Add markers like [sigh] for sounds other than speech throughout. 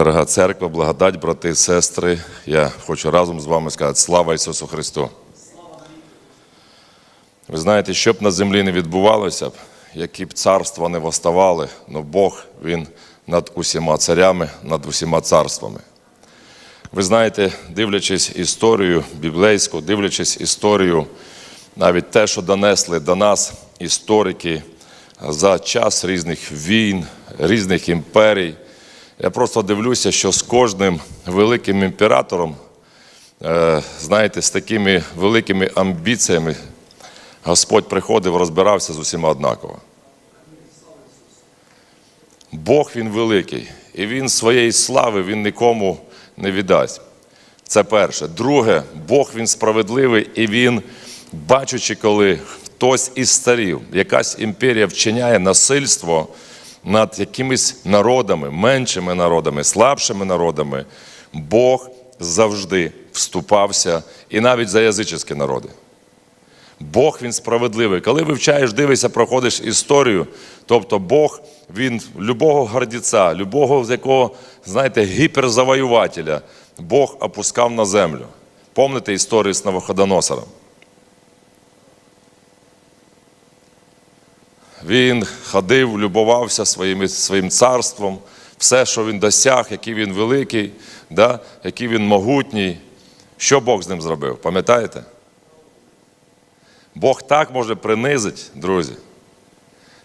Дорога церква, благодать, брати і сестри, я хочу разом з вами сказати слава Ісусу Христу. Ви знаєте, що б на землі не відбувалося б, які б царства не восставали, але Бог Він над усіма царями, над усіма царствами. Ви знаєте, дивлячись історію біблейську, дивлячись історію, навіть те, що донесли до нас історики за час різних війн, різних імперій. Я просто дивлюся, що з кожним великим імператором, е, знаєте, з такими великими амбіціями Господь приходив, розбирався з усіма однаково. Бог він великий, і Він своєї слави він нікому не віддасть. Це перше. Друге, Бог він справедливий, і Він, бачачи, коли хтось із царів, якась імперія вчиняє насильство над якимись народами, меншими народами, слабшими народами, Бог завжди вступався і навіть за язичні народи. Бог він справедливий. Коли вивчаєш, дивишся, проходиш історію, тобто Бог, він любого гордіця, любого якого, знаєте, гіперзавоювателя, Бог опускав на землю. Помните історію з Новоходоносором? Він ходив, любувався своїм, своїм царством, все, що він досяг, який він великий, да? який він могутній. Що Бог з ним зробив? Пам'ятаєте? Бог так може принизити, друзі.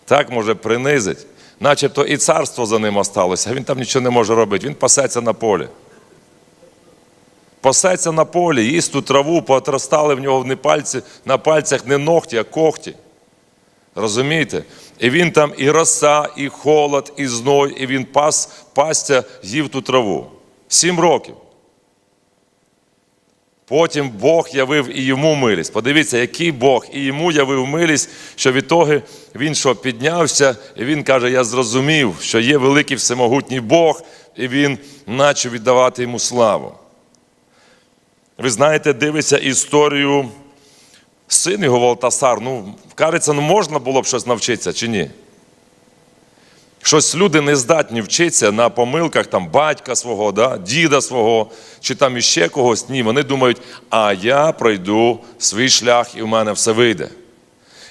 Так може принизити. Начебто і царство за ним осталося, а він там нічого не може робити. Він пасеться на полі. Пасеться на полі, їсть ту траву, поотростали в нього не пальці, на пальцях не ногті, а когті. Розумієте? І він там і роса, і холод, і зной, і він пас, пастя, їв ту траву. Сім років. Потім Бог явив і йому милість. Подивіться, який Бог і йому явив милість, що відтоги він що піднявся, і він каже: Я зрозумів, що є великий всемогутній Бог, і він почав віддавати йому славу. Ви знаєте, дивиться історію син його Валтасар. Ну, кажеться, ну можна було б щось навчитися чи ні? Щось люди не здатні вчитися на помилках там, батька свого, да, діда свого, чи там іще когось. Ні, вони думають, а я пройду свій шлях і в мене все вийде.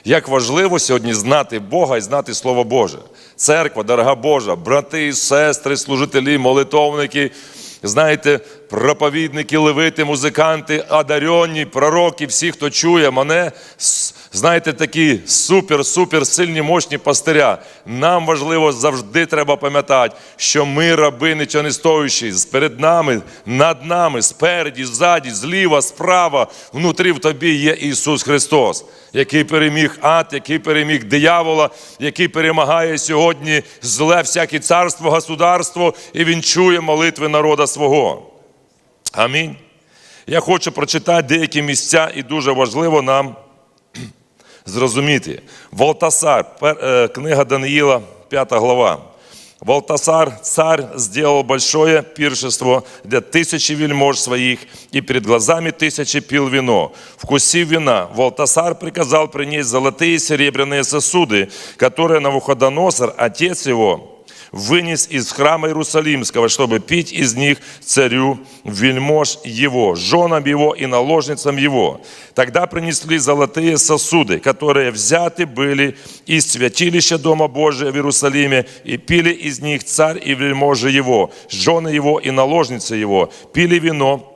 Як важливо сьогодні знати Бога і знати Слово Боже. Церква, дорога Божа, брати, сестри, служителі, молитовники, знаєте, проповідники, левити, музиканти, одаренні, пророки, всі, хто чує мене, знаєте, такі супер-супер сильні, мощні пастиря. Нам важливо завжди треба пам'ятати, що ми раби нічого перед нами, над нами, спереді, ззаді, зліва, справа, внутрі в тобі є Ісус Христос, який переміг ад, який переміг диявола, який перемагає сьогодні зле всяке царство, государство, і Він чує молитви народа свого. Амінь. Я хочу прочитати деякі місця, і дуже важливо нам [clears throat] зрозуміти. Валтасар, пер- книга Даниїла, 5 глава. Валтасар, царь, сделал большое пиршество для тысячи вельмож своих, и перед глазами тысячи пил вино. Вкусив вина, Валтасар приказал принести золотые и серебряные сосуды, которые Навуходоносор, отец его, вынес из храма Иерусалимского, чтобы пить из них царю вельмож его, женам его и наложницам его. Тогда принесли золотые сосуды, которые взяты были из святилища Дома Божия в Иерусалиме, и пили из них царь и вельможи его, жены его и наложницы его, пили вино,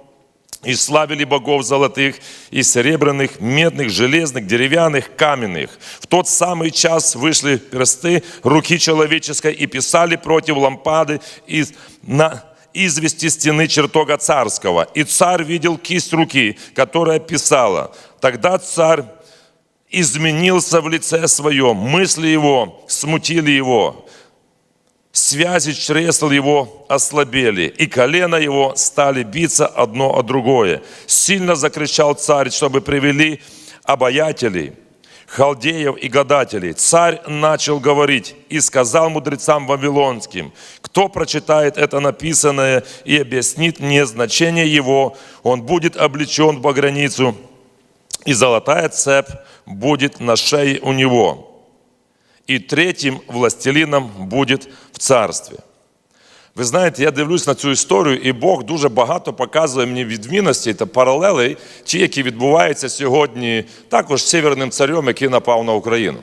и славили богов золотых и серебряных, медных, железных, деревянных, каменных. В тот самый час вышли персты руки человеческой и писали против лампады из, на извести стены чертога царского. И царь видел кисть руки, которая писала. Тогда царь изменился в лице своем, мысли его смутили его, связи чресл его ослабели, и колено его стали биться одно о другое. Сильно закричал царь, чтобы привели обаятелей, халдеев и гадателей. Царь начал говорить и сказал мудрецам вавилонским, кто прочитает это написанное и объяснит мне значение его, он будет облечен в границу, и золотая цепь будет на шее у него и третьим властелином будет в царстві. Ви знаєте, я дивлюсь на цю історію, і Бог дуже багато показує мені відмінностей та паралелей, ті, які відбуваються сьогодні, також северним царем, який напав на Україну.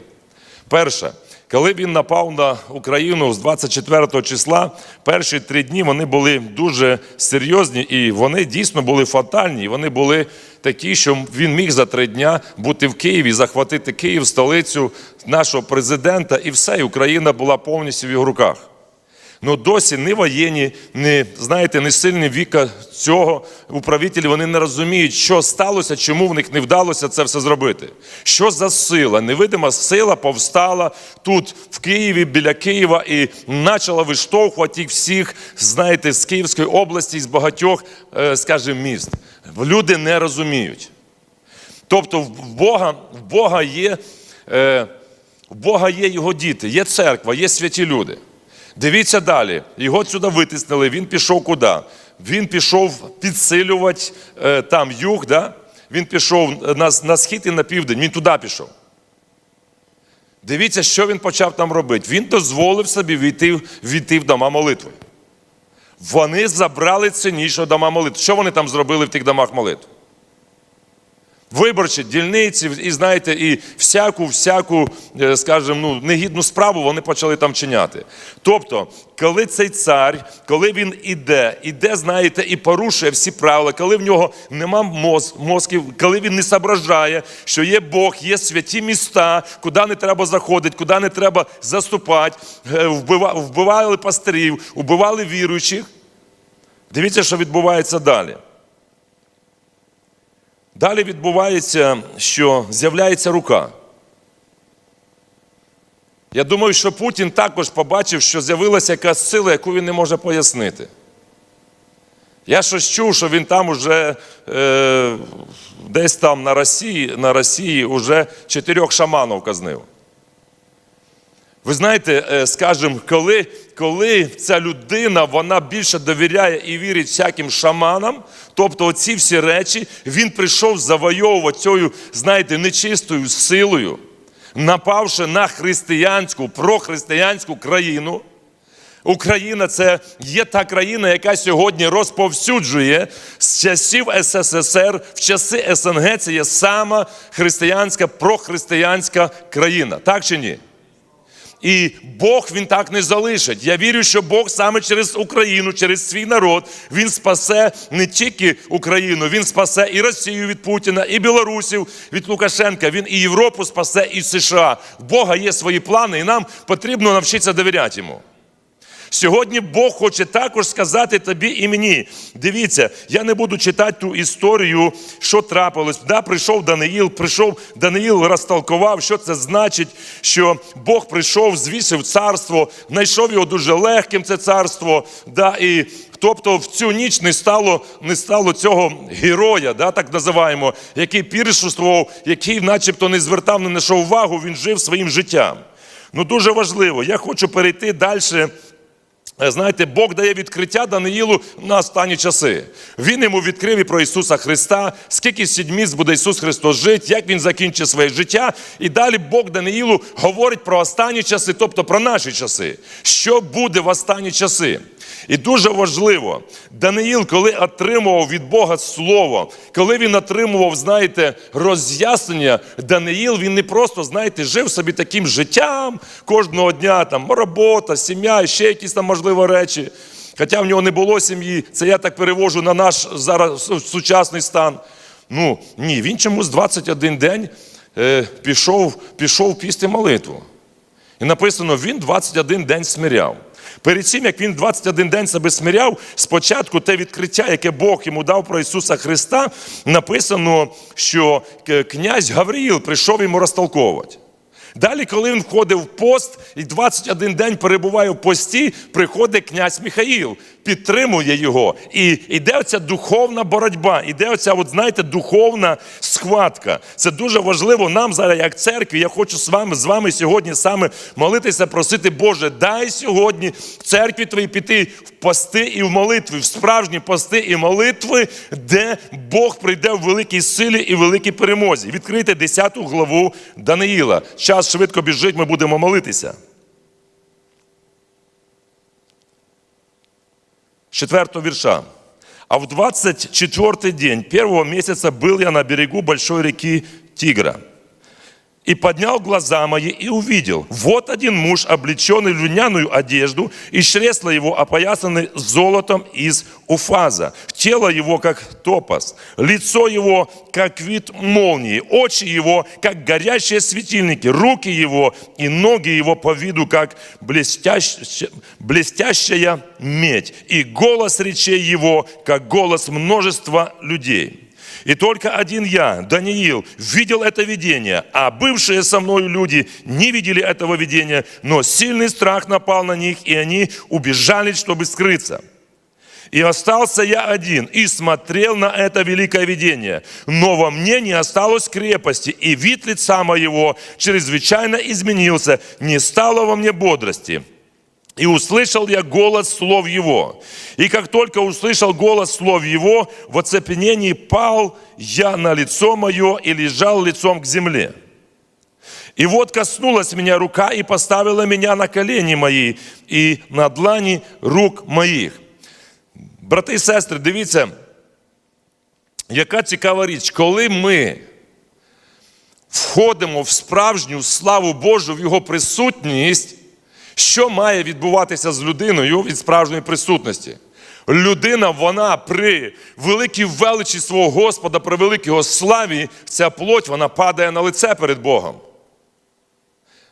Перше, коли він напав на Україну з 24 числа, перші три дні вони були дуже серйозні і вони дійсно були фатальні. Вони були такі, що він міг за три дня бути в Києві, захватити Київ, столицю нашого президента, і все, і Україна була повністю в його руках. Ну досі не воєнні, не знаєте, не сильні віка цього управителі, вони не розуміють, що сталося, чому в них не вдалося це все зробити. Що за сила? Невидима сила повстала тут, в Києві, біля Києва, і почала виштовхувати їх всіх, знаєте, з Київської області, з багатьох, е, скажімо, міст. Люди не розуміють. Тобто в Бога, в Бога є. Е, в Бога є його діти, є церква, є святі люди. Дивіться далі. Його сюди витиснили. Він пішов куди? Він пішов підсилювати е, там юг, да? він пішов на, на схід і на південь, він туди пішов. Дивіться, що він почав там робити. Він дозволив собі війти, війти в дома молитви. Вони забрали цінніше дома молитви. Що вони там зробили в тих домах молитви? Виборчі дільниці, і знаєте, і всяку, всяку, е, скажімо, ну, негідну справу вони почали там чиняти. Тобто, коли цей цар, коли він іде, іде, знаєте, і порушує всі правила, коли в нього нема моз, мозків, коли він не соображає, що є Бог, є святі міста, куди не треба заходити, куди не треба заступати, е, вбива- вбивали пастирів, вбивали віруючих. Дивіться, що відбувається далі. Далі відбувається, що з'являється рука. Я думаю, що Путін також побачив, що з'явилася якась сила, яку він не може пояснити. Я щось чув, що він там уже е, десь там на Росії, на Росії уже чотирьох шаманів казнив. Ви знаєте, е, скажімо, коли, коли ця людина вона більше довіряє і вірить всяким шаманам, тобто оці всі речі, він прийшов завойовувати цією, знаєте, нечистою силою, напавши на християнську, прохристиянську країну. Україна це є та країна, яка сьогодні розповсюджує з часів СССР, в часи СНГ це є сама християнська, прохристиянська країна. Так чи ні? І Бог він так не залишить. Я вірю, що Бог саме через Україну, через свій народ, він спасе не тільки Україну, він спасе і Росію від Путіна, і Білорусів від Лукашенка. Він і Європу спасе, і США. В Бога є свої плани, і нам потрібно навчитися довіряти йому. Сьогодні Бог хоче також сказати тобі і мені. Дивіться, я не буду читати ту історію, що трапилось. Да, прийшов Даниїл, прийшов Даниїл, розтолкував, що це значить, що Бог прийшов, звісив царство, знайшов його дуже легким, це царство. Да, і Тобто в цю ніч не стало, не стало цього героя, да, так називаємо, який піршував, який начебто не звертав, не знайшов увагу, він жив своїм життям. Ну дуже важливо. Я хочу перейти далі. Е, Знаєте, Бог дає відкриття Даниїлу на останні часи. Він йому відкрив і про Ісуса Христа, скільки сідміць буде Ісус Христос жити, як Він закінчить своє життя. І далі Бог Даниїлу говорить про останні часи, тобто про наші часи. Що буде в останні часи? І дуже важливо, Даниїл, коли отримував від Бога слово, коли він отримував, знаєте, роз'яснення, Даниїл, він не просто, знаєте, жив собі таким життям кожного дня, там робота, сім'я, ще якісь там, можливо, речі. Хоча в нього не було сім'ї, це я так перевожу на наш зараз сучасний стан. Ну, ні, він чомусь 21 день е, пішов, пішов пісти молитву. І написано, він 21 день смиряв. Перед цим, як він 21 день себе смиряв, спочатку те відкриття, яке Бог йому дав про Ісуса Христа, написано, що князь Гавриїл прийшов йому розтолковувати. Далі, коли він входив в пост і 21 день перебуває в пості, приходить князь Михаїл, підтримує його. І йде оця духовна боротьба, іде оця, от, знаєте, духовна схватка. Це дуже важливо нам зараз, як церкві. Я хочу з вами, з вами сьогодні саме молитися, просити, Боже, дай сьогодні в церкві твоїй піти в пости і в молитви, в справжні пости і молитви, де Бог прийде в великій силі і великій перемозі. Відкрийте 10 главу Даниїла. Час швидко біжить, ми будемо молитися. Четвертого вірша. А в 24 день первого месяца был я на берегу большой реки Тигра. И поднял глаза мои и увидел, вот один муж, облеченный в льняную одежду, и чресла его опоясаны золотом из уфаза, тело его, как топаз, лицо его, как вид молнии, очи его, как горящие светильники, руки его и ноги его по виду, как блестящая, блестящая медь, и голос речей его, как голос множества людей. И только один я, Даниил, видел это видение, а бывшие со мною люди не видели этого видения, но сильный страх напал на них, и они убежали, чтобы скрыться. И остался я один, и смотрел на это великое видение. Но во мне не осталось крепости, и вид лица моего чрезвычайно изменился, не стало во мне бодрости. И услышал я голос слов его. И как только услышал голос слов его, в оцепенении пал я на лицо мое и лежал лицом к земле. И вот коснулась меня рука и поставила меня на колени мои і на длані рук моїх. Брати і сестри, дивіться, яка цікава річ, коли ми входимо в справжню славу Божу, в Його присутність, що має відбуватися з людиною від справжньої присутності? Людина, вона при великій величі свого Господа, при великій його славі, ця плоть, вона падає на лице перед Богом.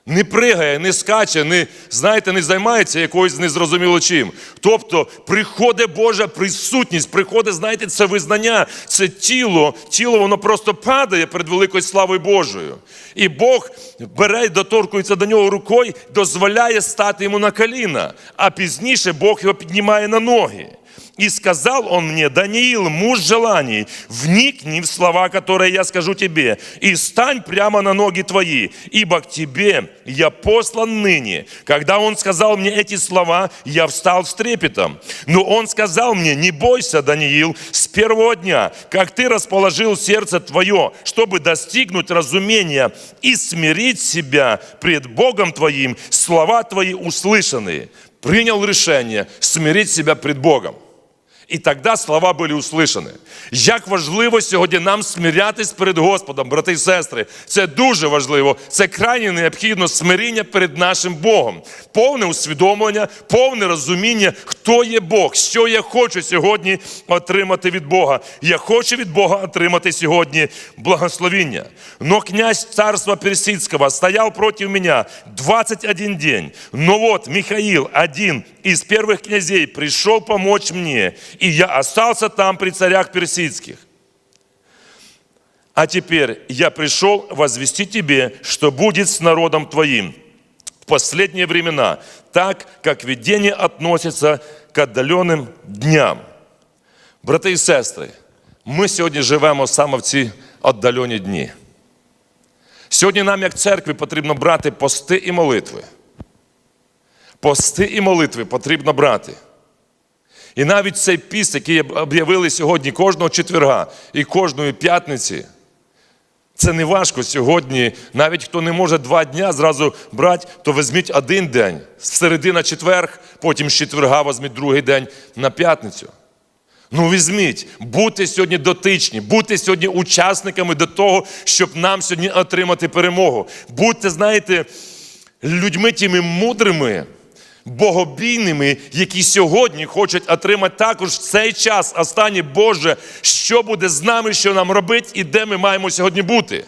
Не пригає, не скаче, не, знаєте, не займається якоюсь незрозуміло чим. Тобто приходить Божа присутність, приходить, знаєте, це визнання, це тіло, тіло воно просто падає перед великою славою Божою. І Бог бере, доторкується до нього рукою, дозволяє стати йому на коліна, а пізніше Бог його піднімає на ноги. И сказал он мне, Даниил, муж желаний, вникни в слова, которые я скажу тебе, и стань прямо на ноги твои, ибо к тебе я послан ныне. Когда он сказал мне эти слова, я встал с трепетом. Но он сказал мне, не бойся, Даниил, с первого дня, как ты расположил сердце твое, чтобы достигнуть разумения и смирить себя пред Богом твоим, слова твои услышаны. Принял решение смирить себя пред Богом. І тоді слова були услышані. Як важливо сьогодні нам смирятись перед Господом, брати і сестри. Це дуже важливо. Це крайне необхідно смиріння перед нашим Богом. Повне усвідомлення, повне розуміння, хто є Бог, що я хочу сьогодні отримати від Бога. Я хочу від Бога отримати сьогодні благословіння. Но князь царства Персидского стоял против меня 21 день. Но вот Михаил, один из первых князей, пришел помочь мне, и я остался там при царях персидских. А теперь я пришел возвестить тебе, что будет с народом твоим в последние времена, так как видение относится к отдаленным дням. Брати і сестри, ми сьогодні живемо саме в ці віддалені дні. Сьогодні нам, як церкві, потрібно брати пости і молитви. Пости і молитви потрібно брати. І навіть цей піст, який об'явили сьогодні кожного четверга і кожної п'ятниці, це не важко сьогодні. Навіть хто не може два дня зразу брати, то візьміть один день, середи на четверг, потім з четверга візьміть другий день на п'ятницю. Ну, візьміть, будьте сьогодні дотичні, будьте сьогодні учасниками до того, щоб нам сьогодні отримати перемогу. Будьте, знаєте, людьми тими мудрими, богобійними, які сьогодні хочуть отримати також в цей час останній Боже, що буде з нами, що нам робити і де ми маємо сьогодні бути.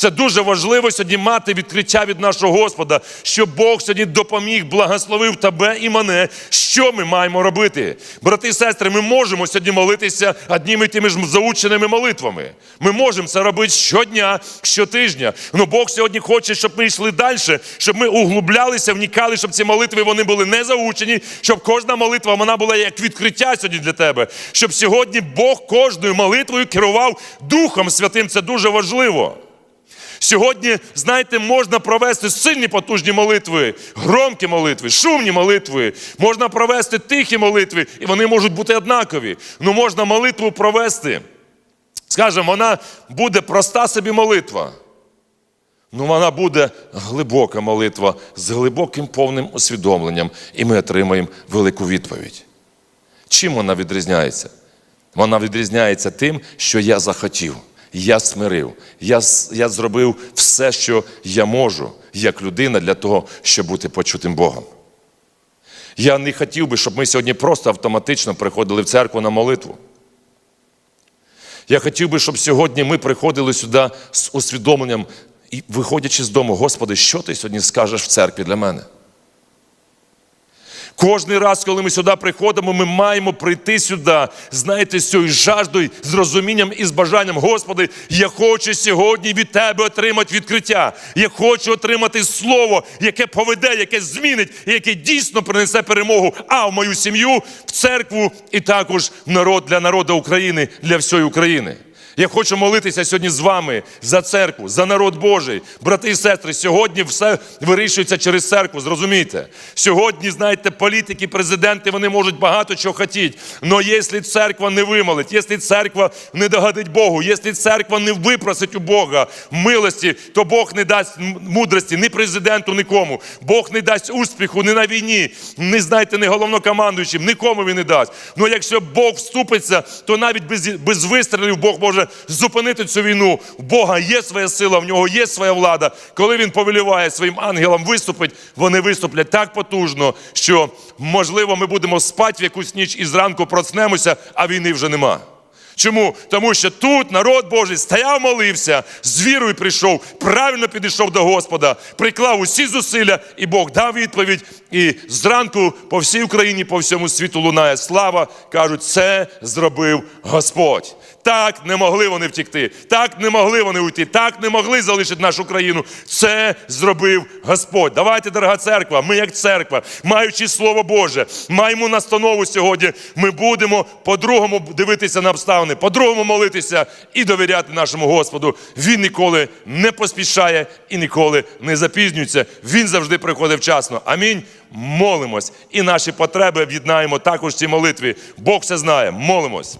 Це дуже важливо сьогодні мати відкриття від нашого Господа, що Бог сьогодні допоміг, благословив тебе і мене. Що ми маємо робити? Брати і сестри, ми можемо сьогодні молитися одніми тими ж заученими молитвами. Ми можемо це робити щодня, щотижня. Але Бог сьогодні хоче, щоб ми йшли далі, щоб ми углублялися, вникали, щоб ці молитви вони були не заучені, щоб кожна молитва вона була як відкриття сьогодні для тебе. Щоб сьогодні Бог кожною молитвою керував Духом Святим. Це дуже важливо. Сьогодні, знаєте, можна провести сильні потужні молитви, громкі молитви, шумні молитви, можна провести тихі молитви, і вони можуть бути однакові. Ну можна молитву провести. Скажемо, вона буде проста собі молитва. Ну, вона буде глибока молитва з глибоким повним усвідомленням, і ми отримаємо велику відповідь. Чим вона відрізняється? Вона відрізняється тим, що я захотів, я смирив, я, я зробив все, що я можу, як людина, для того, щоб бути почутим Богом. Я не хотів би, щоб ми сьогодні просто автоматично приходили в церкву на молитву. Я хотів би, щоб сьогодні ми приходили сюди з усвідомленням і виходячи з дому, Господи, що ти сьогодні скажеш в церкві для мене? Кожний раз, коли ми сюди приходимо, ми маємо прийти сюди, знаєте, з цією жаждою, з розумінням і з бажанням. Господи, я хочу сьогодні від Тебе отримати відкриття. Я хочу отримати слово, яке поведе, яке змінить, яке дійсно принесе перемогу, а в мою сім'ю, в церкву і також народ для народу України, для всієї України. Я хочу молитися сьогодні з вами за церкву, за народ Божий. Брати і сестри, сьогодні все вирішується через церкву, зрозумійте. Сьогодні, знаєте, політики, президенти, вони можуть багато чого хотіти. Але якщо церква не вимолить, якщо церква не догадить Богу, якщо церква не випросить у Бога милості, то Бог не дасть мудрості ні президенту, нікому. Бог не дасть успіху ні на війні, ні, знаєте, не головнокомандуючим, нікому він не дасть. Ну якщо Бог вступиться, то навіть без, без вистрілів Бог може зупинити цю війну. У Бога є своя сила, в нього є своя влада. Коли він повеліває своїм ангелам виступить, вони виступлять так потужно, що можливо ми будемо спати в якусь ніч і зранку проснемося, а війни вже нема. Чому? Тому що тут народ Божий стояв, молився, з вірою прийшов, правильно підійшов до Господа, приклав усі зусилля, і Бог дав відповідь. І зранку по всій Україні, по всьому світу лунає слава. кажуть, це зробив Господь. Так не могли вони втікти, так не могли вони уйти, так не могли залишити нашу країну. Це зробив Господь. Давайте, дорога церква, ми як церква, маючи Слово Боже, маємо настанову сьогодні. Ми будемо по-другому дивитися на обставини, по-другому молитися і довіряти нашому Господу. Він ніколи не поспішає і ніколи не запізнюється. Він завжди приходить вчасно. Амінь. Молимось і наші потреби об'єднаємо також в цій молитві. Бог все знає. Молимось.